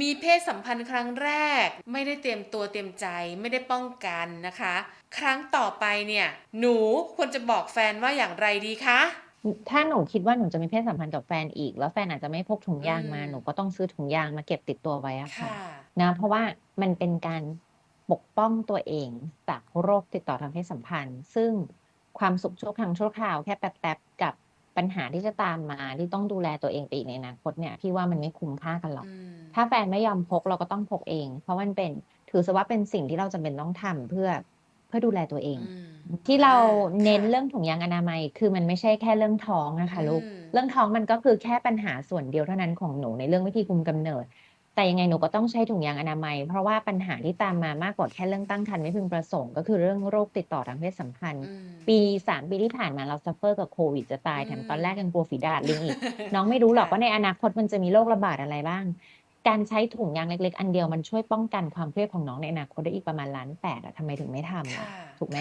มีเพศสัมพันธ์ครั้งแรก ไม่ได้เตรียมตัวเตรียมใจไม่ได้ป้องกันนะคะ ครั้งต่อไปเนี่ย หนูควรจะบอกแฟนว่าอย่างไรดีคะถ้าหนูคิดว่าหนูจะมีเพศสัมพันธ์กับแฟนอีก แล้วแฟนอาจจะไม่พกถุงยางมาอืมหนูก็ต้องซื้อถุงยางมาเก็บติดตัวไว้อะค่ะค่ะนะเพราะว่ามันเป็นการปกป้องตัวเองจากโรคติดต่อทางเพศสัมพันธ์ ซึ่งความสุขชั่วครั้งชั่วคราวแค่แป๊บๆกับปัญหาที่จะตามมาที่ต้องดูแลตัวเองไปอีกในอนาคตเนี่ยพี่ว่ามันไม่คุ้มค่ากันหรอกอืม ถ้าแฟนไม่ยอมพกเราก็ต้องพกเอง เพราะมันเป็นถือซะว่าเป็นสิ่งที่เราจำเป็นต้องทำเพื่อเพื่อดูแลตัวเองอืมที่เราเน้นค่ะเรื่องถุงยางอนามัย คือมันไม่ใช่แค่เรื่องท้องนะคะลูกอืมเรื่องท้องมันก็คือแค่ปัญหาส่วนเดียวเท่านั้นของหนูในเรื่องวิธีคุมกำเนิด แต่ยังไงหนูก็ต้องใช้ถุงยางอนามัย เพราะว่าปัญหาที่ตามมามากกว่าแค่เรื่องตั้งครรภ์ไม่พึงประสงค์ก็คือเรื่องโรคติดต่อทางเพศสัมพันธ์อืมปีสามปีที่ผ่านมาเราซัฟเฟอร์กับโควิดจะตายอืมแถมตอนแรกยังกลัวฝีดาดลิงอีกน้องไม่รู้หรอกค่ะว่าในอนาคตมันจะมีโรคระบาดอะไรบ้าง การใช้ถุงยางเล็ก ๆ อันเดียวมันช่วยป้องกันความเครียดของน้องในอนาคตได้อีกประมาณล้านแปดอะทำไมถึงไม่ทำล่ะค่ะถูกไหม